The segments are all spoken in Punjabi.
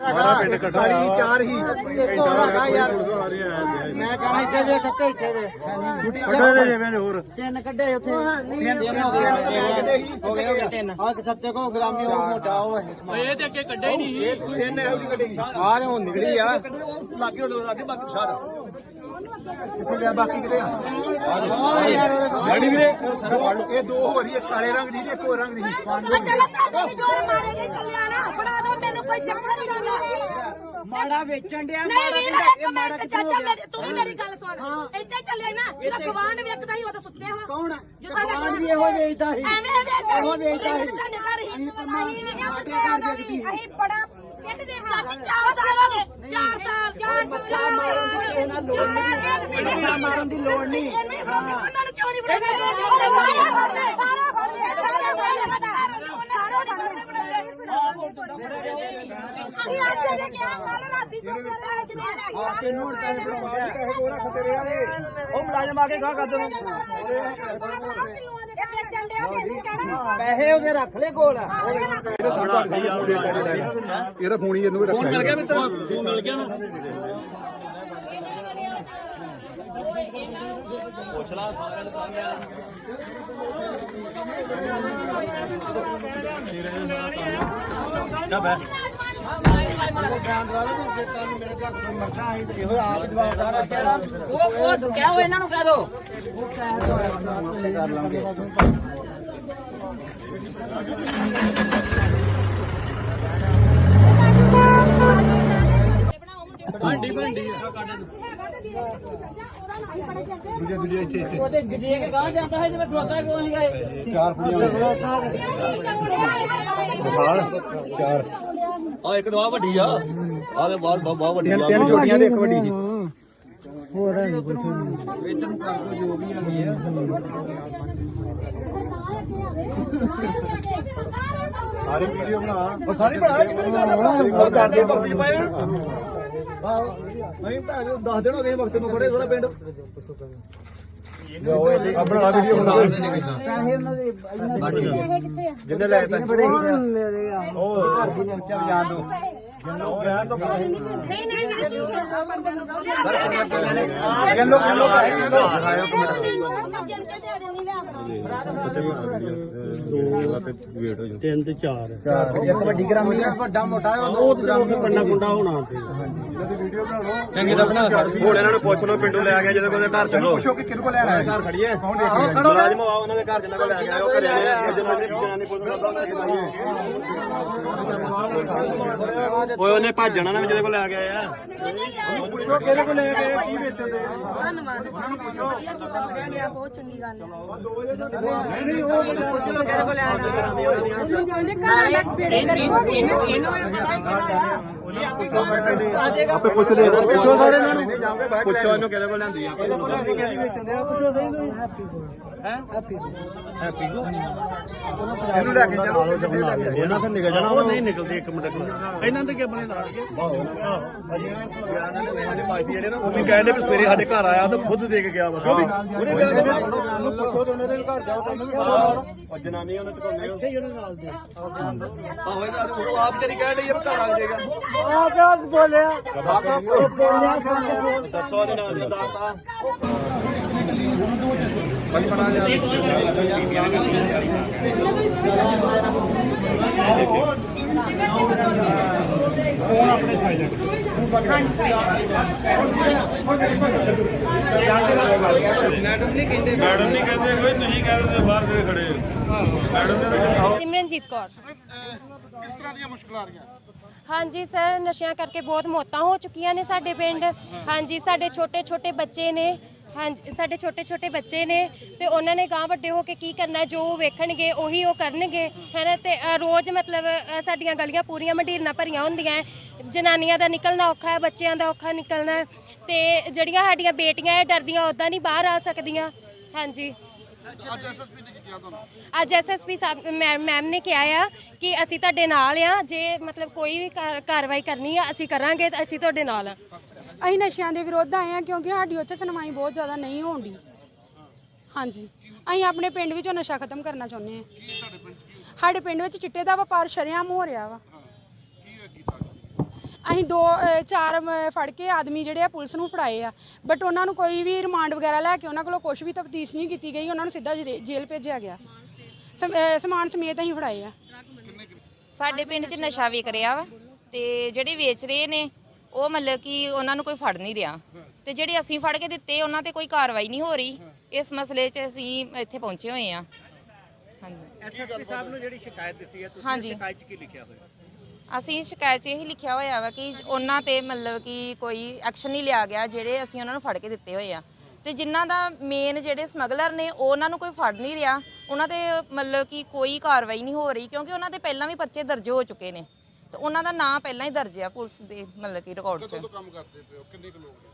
ਸਾਰਾ ਪਿੰਡ ਇਕੱਠਾ ਹੋਇਆ। ਚਾਰ ਹੀ। ਇੱਕ ਹੋਰ ਹੈਗਾ ਯਾਰ। ਮੈਂ ਕਹਾਂ ਇੱਥੇ ਵੇ ਸੱਤੇ ਇੱਥੇ ਵੇ ਕੱਢੇ ਦੇ ਜਿਵੇਂ ਹੋਰ। ਤਿੰਨ ਕੱਢੇ ਉੱਥੇ। ਤਿੰਨ ਹੋ ਗਏ। ਹੋ ਗਏ ਹੋ ਗਏ ਤਿੰਨ। ਆ ਇੱਕ ਸੱਤੇ ਕੋ ਗ੍ਰਾਮੀ ਉਹ ਮੋਟਾ ਉਹ ਹੈ। ਇਹ ਤੇ ਅੱਗੇ ਕੱਢੇ ਨਹੀਂ। ਇਹ ਤਿੰਨ ਇਹੋ ਜਿਹੀ ਕੱਢੀ। ਆਹ ਹੁਣ ਨਿਕਲੀ ਆ। ਲੱਗੇ ਹੁਣ ਲੱਗੇ ਬਾਕੀ ਸਾਰਾ। ਕਿੱਥੇ ਗਿਆ ਬਾਕੀ ਕਿਤੇ ਆ। ਯਾਰ ਗਾੜੀ ਵੀਰੇ ਇਹ ਦੋ ਹੋ ਰਹੀ ਇੱਕ ਕਾਲੇ ਰੰਗ ਦੀ ਤੇ ਇੱਕ ਹੋਰ ਰੰਗ ਦੀ। ਚੱਲ ਤਾਂ ਵੀ ਜੋਰ ਮਾਰੇ ਜੇ ਚੱਲਿਆ ਨਾ ਫੜਾ ਦੋ ਮੈਨੂੰ ਕੋਈ ਚੱਕਰ ਨਹੀਂ ਲੈਣਾ ਮਾੜਾ ਵੇਚਣ ਡਿਆ ਨਹੀਂ ਮਾੜਾ ਵੀਰ ਇੱਕ ਇਹ ਮਾੜਾ ਮਿੰਟ ਕਿੱਥੋਂ ਹੋ ਚਾਚਾ ਗਿਆ? ਮੇਰੀ ਤੂੰ ਵੀ ਮੇਰੀ ਗੱਲ ਸੁਣ। ਇੱਥੇ ਚੱਲਿਆ ਨਾ ਜਿਹੜਾ ਗਵਾਂਡ ਵੇਖਦਾ ਸੀ ਉਹ ਤਾਂ ਸੁੱਤੇ ਹੋ ਕੌਣ ਜੋ ਸਾਡਾ ਗਵਾਂਢ ਵੀ ਇਹੋ ਵੇਚਦਾ ਸੀ। ਐਵੇਂ ਵੇਚਦਾ ਇਹੋ ਵੇਚਦਾ ਸੀ। ਹੀ ਅਸੀਂ ਬੜਾ ਹਾਂ। ਚਾਚੀ ਹੋ ਸਾਲ ਮਾਰਨ ਦੀ ਕਿਸੇ ਲੋੜ ਨਹੀਂ ਬੱਚਾ ਮਾਰਨ ਦੀ ਲੋੜ ਨਹੀਂ ਉਹਨਾਂ ਨੂੰ ਕਿਉਂ ਨਹੀਂ ਬਣਾਉਂਦੇ ਤੈਨੂੰ ਹੁਣ ਪੈਸੇ ਬਣਾਉਂਦੇ ਆ ਉਹ ਮੁਲਾਜ਼ਮ ਆ ਕੇ ਗਾਹ ਕਰ ਦੇਣ ਇਹ ਵੇਚਣ ਡਿਆ ਤੇ ਅਸੀਂ ਕਹਿਣਾ ਪੈਸੇ ਉਹਦੇ ਰੱਖ ਲੈ ਕੋਲ। ਇਹਦਾ ਫੋਨ ਹੀ ਇਹਨੂੰ ਰੱਖਿਆ ਮਿਲ ਗਿਆ ਮਿੱਤਰ? ਤੂੰ ਮਿਲ ਗਿਆ ਨਾ? ਇਹੋ ਆਪ ਜਵਾਬਦਾਰ ਆ ਕਿਹੜਾ ਉਹ ਉਹ ਕਹਿਓ ਇਹਨਾਂ ਨੂੰ ਕਹਿ ਦੋ ਕਰ ਲਾਂਗੇ ਭਾਂਡੀ ਭਾਂਡੀ ਆ ਦੂਜੇ ਦੂਜੇ ਇੱਥੇ ਇੱਥੇ ਉਹਦੇ ਦੇ ਕੇ ਗਾਂ ਜਾਂਦਾ ਹੈ ਜਿਵੇਂ ਖਲੋਤਾ ਕਿਉਂ ਨਹੀਂ ਗਏ ਚਾਰ ਕੁੜੀਆਂ ਹਾਲ ਚਾਰ ਆ ਇੱਕ ਦਵਾ ਵੱਡੀ ਆ। ਆ ਤੇ ਬਹੁਤ ਬਹੁਤ ਵੱਡੀ ਆ। ਤਿੰਨ ਜੋੜੀਆਂ ਦੇ ਇੱਕ ਵੱਡੀ ਜੀ। ਸਾਰੇ ਵੀਡੀਓ ਬਣਾ। ਉਹ ਸਾਰੀ ਬਣਾ ਉਹ ਕਰਦੇ ਭਗਤੀ ਪਾਏ ਆਹੋ ਨਹੀਂ ਭੈਣ ਦੱਸ ਦੇਣਾ ਕਿ ਵਕਤ ਨੂੰ ਖੜੇ ਸਾਰਾ ਪਿੰਡ। ਆਪਣਾ ਵੀਡੀਓ ਬਣਾ ਪੈਸੇ ਉਹਨਾਂ ਦੇ ਇਹ ਕਿੱਥੇ ਆ? ਜਿੰਨੇ ਲੈ ਤਾ ਬੜੇ ਮੇਰੇ ਆ। ਉਹ ਘਰ ਦੀ ਨੇ ਚੱਲ ਜਾਣ ਦੋ। ਉਹ ਰਹਿਣ ਨਹੀਂ ਨਹੀਂ ਵੀਰੇ ਕਿਲੋ ਕਿਲੋ ਦਿਖਾਇਓ ਕਮੈਂਟ ਜਨ ਦੇ ਦੇਣੀ ਲੈ ਵੇਟ ਹੋ। ਤਿੰਨ ਤੇ ਚਾਰ ਵੱਡੀ ਗ੍ਰਾਮੀ ਆ ਵੱਡਾ ਮੋਟਾ ਉਹ ਤੇ ਕੰਡਾ ਕੁੰਡਾ ਹੋਣਾ ਤੇ ਚੰਗੀ ਦਾ ਬਣਾ ਹੁਣ ਇਹਨਾਂ ਨੂੰ ਪੁੱਛ ਲਓ ਪਿੰਡੋਂ ਲੈ ਗਿਆ ਜਦੋਂ ਕੋਦੇ ਘਰ ਚਲੋ ਪੁੱਛੋ ਕਿ ਕਿਹਦੇ ਕੋਲ ਲੈਣਾ ਹੈ ਘਰ ਖੜੀਏ ਕੌਣ ਦੇਖ ਮੁਲਾਜ਼ਮ ਆ ਉਹਨਾਂ ਦੇ ਘਰ ਜਿੰਨਾ ਕੋਲ ਲੈ ਗਿਆ ਉਹ ਘਰੇ ਆਏ ਜਨਾਨੀ ਜਨਾਨੀ ਪੁੱਛ ਕਰਦਾ ਉਹਨਾਂ ਓਏ ਉਹਨੇ ਭੱਜਣਾ ਨਾ ਜਿਹਦੇ ਕੋਲ ਲੈ ਗਿਆ ਆ ਪੁੱਛੋ ਕਿਹਦੇ ਕੋਲ ਲੈ ਗਏ ਕੀ ਵੇਚਦੇ ਧੰਨਵਾਦ ਵਧੀਆ ਕੀਤਾ ਕਹਿੰਦੇ ਆ ਬਹੁਤ ਚੰਗੀ ਗੱਲ ਹੈ ਨਹੀਂ ਨਹੀਂ ਉਹ ਪੁੱਛੋ ਕਿਹਦੇ ਕੋਲ ਉਹਨੂੰ ਕਹਿੰਦੇ ਘਰ ਦਾ ਬੇੜੇ ਆਪੇ ਪੁੱਛਦੇ ਆ। ਪੁੱਛੋ ਸਾਰੇ ਇਹਨਾਂ ਨੂੰ। ਪੁੱਛੋ ਇਹਨੂੰ ਕਿਹਦੇ ਕੋਲ ਲੈਂਦੀ ਆ ਕਿਹਦੀ ਵੇਚਦੇ ਆ? ਪੁੱਛੋ ਸਹੀ ਇਹਨੂੰ ਲੈ ਕੇ ਚਲੋ ਕਿੱਥੇ ਲੈ ਕੇ ਇਹਨਾਂ ਫਿਰ ਨਿਕਲ ਜਾਣਾ। ਉਹ ਨਹੀਂ ਨਿਕਲਦੇ ਇੱਕ ਮਿੰਟ। ਇਹਨਾਂ ਦੇ ਕੀ ਬਣੇ ਨਾਲ? ਕੇ ਪਾਈਪੀ ਜਿਹੜੇ ਨਾ ਉਹ ਵੀ ਕਹਿੰਦੇ ਵੀ ਸਵੇਰੇ ਸਾਡੇ ਘਰ ਆਇਆ ਤਾਂ ਖੁਦ ਦੇ ਕੇ ਗਿਆ ਵਾ। ਉਹਨੇ ਉਹਨੂੰ ਪੁੱਛੋ ਤੇ ਉਹਨਾਂ ਦੇ ਘਰ ਜਾਓ ਤਾਂ ਉਹਨੂੰ ਵੀ ਜਨਾਨੀ ਚ ਨਾਲ ਦੇ ਆਹੋ ਇਹਦਾ ਉਹ ਆਪ ਜਿਹੜੀ ਕਹਿ ਰਹੀ ਹੈ ਘਰ ਆ ਜਾਏਗਾ। ਆ ਕਿਆ ਬੋਲਿਆ ਉਹ ਬੋਲਿਆ ਦੱਸੋ ਉਹਦੇ ਨਾਂ ਦੀ ਦਾਤਾ ਮੈਡਮ ਨਹੀਂ ਕਹਿੰਦੇ ਕੋਈ ਤੁਸੀਂ ਕਹਿੰਦੇ ਬਾਹਰ ਜਿਹੜੇ ਖੜੇ ਮੈਡਮ ਨੇ ਤਾਂ ਸਿਮਰਨਜੀਤ ਕੌਰ ਕਿਸ ਤਰ੍ਹਾਂ ਦੀਆਂ ਮੁਸ਼ਕਲਾਂ ਆ ਰਹੀਆਂ ਹਾਂਜੀ ਸਰ ਨਸ਼ਿਆਂ ਕਰਕੇ ਬਹੁਤ ਮੌਤਾਂ ਹੋ ਚੁੱਕੀਆਂ ਨੇ ਸਾਡੇ ਪਿੰਡ। ਹਾਂਜੀ ਸਾਡੇ ਛੋਟੇ ਛੋਟੇ ਬੱਚੇ ਨੇ। ਹਾਂਜੀ ਸਾਡੇ ਛੋਟੇ ਛੋਟੇ ਬੱਚੇ ਨੇ ਤੇ ਉਹਨਾਂ ਨੇ ਗਾਂ ਵੱਡੇ ਹੋ ਕੇ ਕੀ ਕਰਨਾ ਜੋ ਉਹ ਵੇਖਣਗੇ ਉਹੀ ਉਹ ਕਰਨਗੇ ਹੈਨਾ? ਤੇ ਅ, ਰੋਜ਼ ਮਤਲਬ ਅ, ਸਾਡੀਆਂ ਗਲੀਆਂ ਪੂਰੀਆਂ ਮੰਡੀਰਨਾ ਭਰੀਆਂ ਹੁੰਦੀਆਂ ਹੈ। ਜਨਾਨੀਆਂ ਦਾ ਨਿਕਲਣਾ ਔਖਾ ਹੈ ਬੱਚਿਆਂ ਦਾ ਔਖਾ ਨਿਕਲਣਾ ਹੈ ਤੇ ਜਿਹੜੀਆਂ ਸਾਡੀਆਂ ਬੇਟੀਆਂ ਇਹ ਡਰਦੀਆਂ ਉਦਾਂ ਨਹੀਂ ਬਾਹਰ ਆ ਸਕਦੀਆਂ। ਹਾਂਜੀ। ਅੱਜ ਐਸਐਸਪੀ ਨੇ ਕੀ ਕਿਹਾ ਤੁਹਾਨੂੰ? ਅੱਜ ਐਸਐਸਪੀ ਸਾਹਿਬ ਮੈਮ ਮੈਮ ਨੇ ਕਿਹਾ ਆ ਕਿ ਅਸੀਂ ਤੁਹਾਡੇ ਨਾਲ ਆ ਜੇ ਮਤਲਬ ਕੋਈ ਵੀ ਕਾਰਵਾਈ ਕਰਨੀ ਆ ਅਸੀਂ ਕਰਾਂਗੇ ਤਾਂ ਅਸੀਂ ਤੁਹਾਡੇ ਨਾਲ ਆ। ਅਸੀਂ ਨਸ਼ਿਆਂ ਦੇ ਵਿਰੁੱਧ ਆਏ ਆ ਕਿਉਂਕਿ ਸਾਡੀ ਉੱਥੇ ਸੁਣਵਾਈ ਬਹੁਤ ਜ਼ਿਆਦਾ ਨਹੀਂ ਹੋਣਦੀ ਹਾਂਜੀ। ਅਸੀਂ ਆਪਣੇ ਪਿੰਡ ਵਿੱਚੋਂ ਨਸ਼ਾ ਖਤਮ ਕਰਨਾ ਚਾਹੁੰਦੇ ਆ। ਸਾਡੇ ਪਿੰਡ ਵਿੱਚ ਚਿੱਟੇ ਦਾ ਵਪਾਰ ਸ਼ਰੇਆਮ ਹੋ ਰਿਹਾ ਵਾ। ਅਸੀਂ ਦੋ ਚਾਰ ਫੜ ਕੇ ਆਦਮੀ ਜਿਹੜੇ ਆ ਪੁਲਿਸ ਨੂੰ ਫੜਾਏ ਆ। ਬਟ ਉਹਨਾਂ ਨੂੰ ਕੋਈ ਵੀ ਰਿਮਾਂਡ ਵਗੈਰਾ ਲੈ ਕੇ ਉਹਨਾਂ ਕੋਲੋਂ ਕੁਝ ਵੀ ਤਫਤੀਸ਼ ਨਹੀਂ ਕੀਤੀ ਗਈ। ਉਹਨਾਂ ਨੂੰ ਸਿੱਧਾ ਜੇਲ੍ਹ ਜੇਲ੍ਹ ਭੇਜਿਆ ਗਿਆ। ਸਮ- ਸਮਾਨ ਸਮੇਤ ਅਸੀਂ ਫੜਾਏ ਆ। ਸਾਡੇ ਪਿੰਡ 'ਚ ਨਸ਼ਾ ਵਿਕ ਰਿਹਾ ਵਾ ਤੇ ਜਿਹੜੇ ਵੇਚ ਰਹੇ ਨੇ ਉਹ ਮਤਲਬ ਕਿ ਉਹਨਾਂ ਨੂੰ ਕੋਈ ਫੜ ਨਹੀਂ ਰਿਹਾ। ਤੇ ਜਿਹੜੇ ਅਸੀਂ ਫੜ ਕੇ ਦਿੱਤੇ ਉਹਨਾਂ ਤੇ ਕੋਈ ਕਾਰਵਾਈ ਨਹੀਂ ਹੋ ਰਹੀ। ਇਸ ਮਸਲੇ 'ਚ ਅਸੀਂ ਇੱਥੇ ਪਹੁੰਚੇ ਹੋਏ ਆ। ਹਾਂਜੀ। ਐਸਐਸਪੀ ਸਾਹਿਬ ਨੂੰ ਜਿਹੜੀ ਸ਼ਿਕਾਇਤ ਦਿੱਤੀ ਹੈ ਤੁਸੀਂ ਹਾਂਜੀ। ਸ਼ਿਕਾਇਤ 'ਚ ਕੀ ਲਿਖਿਆ ਹੋਇਆ? ਅਸੀਂ ਸ਼ਿਕਾਇਤ 'ਚ ਇਹ ਲਿਖਿਆ ਹੋਇਆ ਵਾ ਕਿ ਉਹਨਾਂ ਤੇ ਮਤਲਬ ਕਿ ਕੋਈ ਐਕਸ਼ਨ ਨਹੀਂ ਲਿਆ ਗਿਆ ਜਿਹੜੇ ਅਸੀਂ ਉਹਨਾਂ ਨੂੰ ਫੜ ਕੇ ਦਿੱਤੇ ਹੋਏ ਆ। ਤੇ ਜਿਨ੍ਹਾਂ ਦਾ ਮੇਨ ਜਿਹੜੇ ਸਮਗਲਰ ਨੇ ਉਹ ਉਹਨਾਂ ਨੂੰ ਕੋਈ ਫੜ ਨਹੀਂ ਰਿਹਾ। ਉਹਨਾਂ ਤੇ ਮਤਲਬ ਕਿ ਕੋਈ ਕਾਰਵਾਈ ਨਹੀਂ ਹੋ ਰਹੀ ਕਿਉਂਕਿ ਉਹਨਾਂ ਤੇ ਪਹਿਲਾਂ ਵੀ ਪਰਚੇ ਦਰਜ ਹੋ ਚੁੱਕੇ ਨੇ। ਤੇ ਉਹਨਾਂ ਦਾ ਨਾਂ ਪਹਿਲਾਂ ਹੀ ਦਰਜ ਆ ਪੁਲਿਸ ਦੇ ਮਤਲਬ ਕਿ ਰਿਕਾਰਡ 'ਚ। ਕਦੋਂ ਕੰਮ ਕਰਦੇ ਪਏ ਹੋ? ਕਿੰਨੇ ਕੁ ਲੋਕ ਨੇ?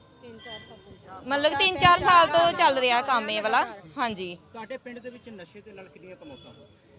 ਮਤਲਬ ਕਿ 3-4 ਸਾਲ ਤੋਂ ਚੱਲ ਰਿਹਾ ਕੰਮ ਇਹ ਵਾਲਾ। ਹਾਂਜੀ। ਤੁਹਾਡੇ ਪਿੰਡ ਦੇ ਵਿੱਚ ਨਸ਼ੇ ਦੇ ਨਾਲ ਕਿੰਨੀਆਂ ਕਮੌਤਾਂ ਹੋਈਆਂ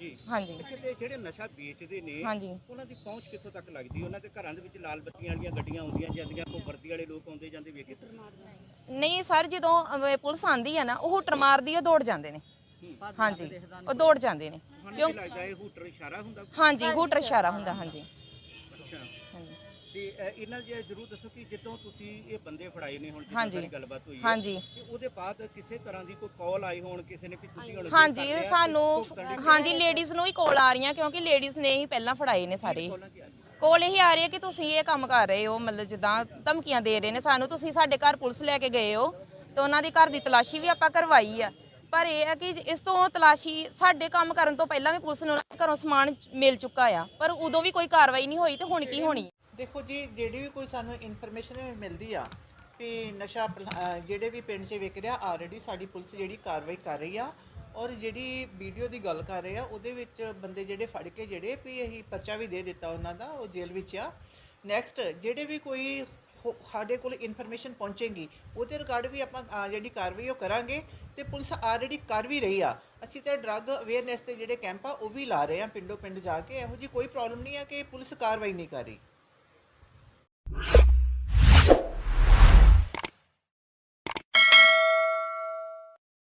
ਜੀ। ਹਾਂਜੀ। ਅੱਛਾ ਤੇ ਜਿਹੜੇ ਨਸ਼ਾ ਵੇਚਦੇ ਨੇ ਹਾਂਜੀ। ਉਹਨਾਂ ਦੀ ਪਹੁੰਚ ਕਿੱਥੋਂ ਤੱਕ ਲੱਗਦੀ? ਉਹਨਾਂ ਦੇ ਘਰਾਂ ਦੇ ਵਿੱਚ ਲਾਲ ਬੱਤੀਆਂ ਵਾਲੀਆਂ ਗੱਡੀਆਂ ਆਉਂਦੀਆਂ ਜਾਂਦੀਆਂ ਕੋਈ ਵਰਦੀ ਵਾਲੇ ਲੋਕ ਆਉਂਦੇ ਜਾਂਦੇ ਵੇਖੇ ਤੁਸੀਂ? ਨਹੀਂ ਸਰ ਜਦੋਂ ਅਹ, ਪੁਲਿਸ ਆਂਦੀ ਆ ਨਾ ਉਹ ਹੁਟਰ ਮਾਰਦੀ ਆ ਦੌੜ ਜਾਂਦੇ ਨੇ। ਹਾਂਜੀ ਉਹ ਦੌੜ ਜਾਂਦੇ ਨੇ। ਤੁਹਾਨੂੰ ਕੀ ਲੱਗਦਾ ਇਹ ਹੂਟਰ ਇਸ਼ਾਰਾ ਹੁੰਦਾ ਹਾਂਜੀ ਹੁਟਰ ਇਸ਼ਾਰਾ ਹੁੰਦਾ ਹਾਂਜੀ। ਅੱਛਾ। ਹਾਂਜੀ ਤੇ ਅ, ਇਹਨਾਂ ਜੇ ਜਰੂਰ ਦੱਸੋ ਕਿ ਜਦੋਂ ਤੁਸੀਂ ਇਹ ਬੰਦੇ ਫੜਾਏ ਨੇ ਹੁਣ ਜਿੱਦਾਂ ਹਾਂਜੀ। ਸਾਰੀ ਗੱਲਬਾਤ ਹੋਈ ਹੈ ਹਾਂਜੀ। ਤੇ ਉਹਦੇ ਬਾਅਦ ਕਿਸੇ ਤਰ੍ਹਾਂ ਦੀ ਕੋਈ ਕਾਲ ਆਈ ਹੋਣ ਕਿਸੇ ਨੇ ਵੀ ਤੁਸੀਂ ਹੁਣ ਹਾਂਜੀ ਕਰ ਲਿਆ ਤੇ ਸਾਨੂੰ ਭੁਗਤਣ ਲਈ ਹਾਂਜੀ ਲੇਡੀਜ਼ ਨੂੰ ਹੀ ਕੋਲ ਆ ਰਹੀਆਂ ਕਿਉਂਕਿ ਲੇਡੀਜ਼ ਨੇ ਹੀ ਪਹਿਲਾਂ ਫੜਾਏ ਨੇ ਸਾਰੇ ਕਾਲਾਂ ਕੀ ਆ ਰਹੀਆਂ? ਕੋਲ ਇਹੀ ਆ ਰਹੀ ਹੈ ਕਿ ਤੁਸੀਂ ਇਹ ਕੰਮ ਕਰ ਰਹੇ ਹੋ ਮਤਲਬ ਜਿੱਦਾਂ ਧਮਕੀਆਂ ਦੇ ਰਹੇ ਨੇ ਸਾਨੂੰ ਤੁਸੀਂ ਸਾਡੇ ਘਰ ਪੁਲਿਸ ਲੈ ਕੇ ਗਏ ਹੋ ਤੇ ਉਹਨਾਂ ਦੀ ਘਰ ਦੀ ਤਲਾਸ਼ੀ ਵੀ ਆਪਾਂ ਕਰਵਾਈ ਆ ਪਰ ਇਹ ਹੈ ਕਿ ਇਸ ਤੋਂ ਤਲਾਸ਼ੀ ਸਾਡੇ ਕੰਮ ਕਰਨ ਤੋਂ ਪਹਿਲਾਂ ਵੀ ਪੁਲਿਸ ਨੂੰ ਉਹਨਾਂ ਦੇ ਘਰੋਂ ਸਮਾਨ ਮਿਲ ਚੁੱਕਾ ਆ ਪਰ ਉਦੋਂ ਵੀ ਕੋਈ ਕਾਰਵਾਈ ਨਹੀਂ ਹੋਈ ਤੇ ਹੁਣ ਕੀ ਹੋਣੀ ਦੇਖੋ ਜੀ ਜਿਹੜੀ ਵੀ ਕੋਈ ਸਾਨੂੰ ਇਨਫੋਰਮੇਸ਼ਨ ਮਿਲਦੀ ਆ ਵੀ ਨਸ਼ਾ ਪਲ- ਜਿਹੜੇ ਵੀ ਪਿੰਡ 'ਚ ਵਿਕ ਰਿਹਾ ਆਲਰੇਡੀ ਸਾਡੀ ਪੁਲਿਸ ਜਿਹੜੀ ਕਾਰਵਾਈ ਕਰ ਰਹੀ ਆ ਔਰ ਜਿਹੜੀ ਵੀਡੀਓ ਦੀ ਗੱਲ ਕਰ ਰਹੇ ਆ ਉਹਦੇ ਵਿੱਚ ਬੰਦੇ ਜਿਹੜੇ ਫੜ ਕੇ ਜਿਹੜੇ ਵੀ ਅਸੀਂ ਪਰਚਾ ਵੀ ਦੇ ਦਿੱਤਾ ਉਹਨਾਂ ਦਾ ਉਹ ਜੇਲ੍ਹ ਵਿੱਚ ਆ। ਨੈਕਸਟ ਜਿਹੜੇ ਵੀ ਕੋਈ ਹੋ- ਸਾਡੇ ਕੋਲ ਇਨਫੋਰਮੇਸ਼ਨ ਪਹੁੰਚੇਗੀ ਉਹਦੇ ਰਿਗਾਰਡ ਵੀ ਆਪਾਂ ਅਹ, ਜਿਹੜੀ ਕਾਰਵਾਈ ਉਹ ਕਰਾਂਗੇ ਤੇ ਪੁਲਿਸ ਆਲਰੇਡੀ ਕਰ ਵੀ ਰਹੀ ਆ। ਅਸੀਂ ਤਾਂ ਡਰੱਗ ਅਵੇਅਰਨੈਸ ਤੇ ਜਿਹੜੇ ਕੈਂਪ ਆ ਉਹ ਵੀ ਲਾ ਰਹੇ ਆ ਪਿੰਡੋਂ ਪਿੰਡ ਜਾ ਕੇ। ਇਹੋ ਜੀ ਕੋਈ ਪ੍ਰੋਬਲਮ ਨਹੀਂ ਆ ਕਿ ਪੁਲਿਸ ਕਾਰਵਾਈ ਨਹੀਂ ਕਰ ਰਹੀ।